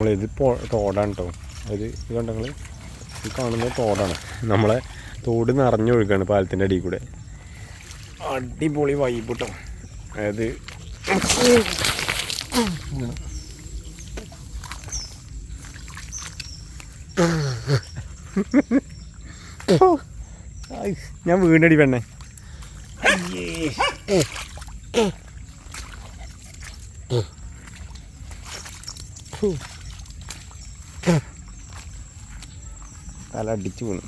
നമ്മളിത് തോടാണ് കേട്ടോ ഇത് കണ്ടങ്ങൾ ഈ കാണുന്ന തോടാണ്. നമ്മളെ തോട് നിറഞ്ഞൊഴുകാണ് പാലത്തിന്റെ അടിയിൽ കൂടെ. അടിപൊളി വൈബ് കേട്ടോ അതായത് ഞാൻ വീണ്ടടി പെണ്ണെ. തല അടിച്ചു വീണു.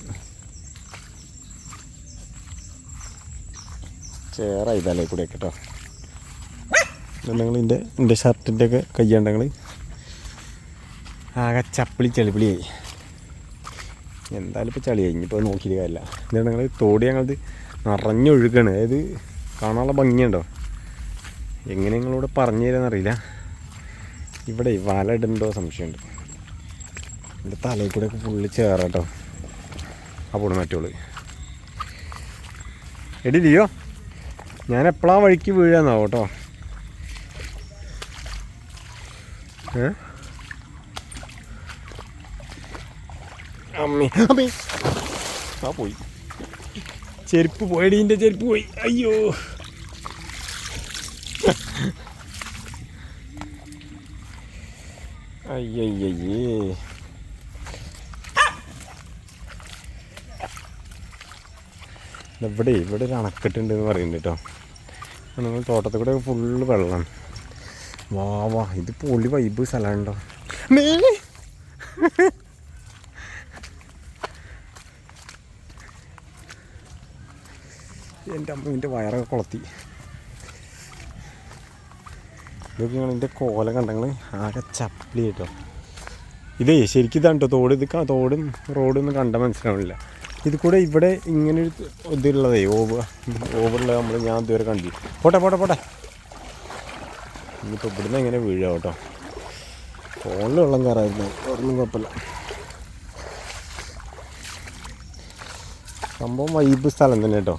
ചേറായി തലയിൽ കൂടെ കേട്ടോ. നിങ്ങൾ എന്റെ ഷർട്ടിന്റെ ഒക്കെ കയ്യാണ്ടങ്ങൾ ആകെ ചപ്പിളി ചെളിപ്പിളിയായി എന്തായാലും ഇപ്പോൾ ചളിയായി. ഇനിയിപ്പോൾ നോക്കിയിട്ട് കാര്യമില്ല. എന്താണ് ഞങ്ങൾ തോടി ഞങ്ങളത് നിറഞ്ഞൊഴുകാണ് അതായത് കാണാനുള്ള ഭംഗിയുണ്ടോ? എങ്ങനെ നിങ്ങളോട് പറഞ്ഞു തരാമെന്നറിയില്ല ഇവിടെ വല ഇടുന്നുണ്ടോ സംശയമുണ്ട്. എന്റെ തലയിൽ കൂടെ ഒക്കെ ഫുള്ള് ചേറാട്ടോ അപ്പോൾ മറ്റോൾ എടി ലിയോ ഞാൻ എപ്പോഴാണ് വഴിക്ക് വീഴാന്നാവോ കേട്ടോ? അമ്മി അമ്മേ. ആ പോയി. ചെരുപ്പ് പോയടി എന്റെ ചെരുപ്പ് പോയി. അയ്യോ. അയ്യയ്യേ ഇവിടെ ഇവിടെ ഒരു അണക്കെട്ടുണ്ട് എന്ന് പറയുന്നുണ്ട് കേട്ടോ. നിങ്ങൾ തോട്ടത്തിൽ കൂടെ ഫുള്ള് വെള്ളം വാ വാ ഇത് പൊളി വൈബ് സ്ഥലമുണ്ടോ എന്റെ അമ്മ വയറൊക്കെ കൊളത്തി. ഇതൊക്കെ നിങ്ങൾ എന്റെ കോലം കണ്ടങ്ങൾ ആകെ ചപ്പലി കേട്ടോ. ഇതേ ശരിക്കും ഇതാണ് കേട്ടോ തോട്. ഇത് തോടും റോഡൊന്നും കണ്ട മനസ്സിലാവണില്ല. ഇത് കൂടെ ഇവിടെ ഇങ്ങനെ ഒരു ഇതുള്ളതേ ഓവർ ഓവറുള്ള നമ്മൾ ഞാൻ ഇതുവരെ കണ്ടു പോട്ടെ പോട്ടെ പോട്ടെ. ഇനിയിപ്പോൾ ഇവിടുന്ന് ഇങ്ങനെ വീഴുക കേട്ടോ ഫോണിൽ വെള്ളം കയറായിരുന്നു. അതൊന്നും കുഴപ്പമില്ല. സംഭവം വൈബ് സ്ഥലം തന്നെ കേട്ടോ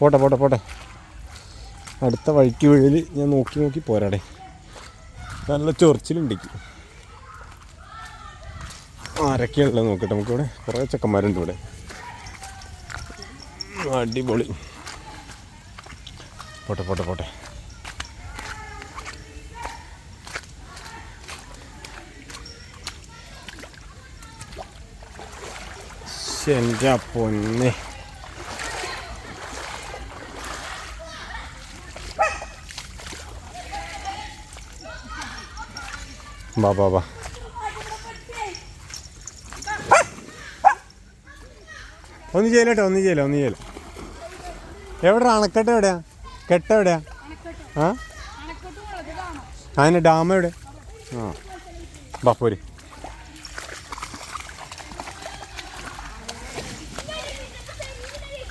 പോട്ടെ പോട്ടെ പോട്ടെ. അടുത്ത വഴിക്ക് വീഴൽ ഞാൻ നോക്കി നോക്കി പോരാടേ. നല്ല ചൊറിച്ചിലുണ്ട് എനിക്ക്. ആരൊക്കെയുള്ളത് നോക്കട്ടെ നമുക്കിവിടെ കുറേ ചെക്കന്മാരുണ്ട് ഇവിടെ. അടിപൊളി. പോട്ടെ പോട്ടെ പോട്ടെ. എന്റെ പൊന്നെ. വാ ബാ ഒന്ന് ചെയ്യലട്ടോ ഒന്ന് ചെയ്യല ഒന്ന് ചെയ്യല. എവിടെ? അണക്കെട്ട് എവിടെയാ? കെട്ട എവിടെയാ? ആ? അതിന് ഡാം എവിടെ? ആ. വാ പോര്.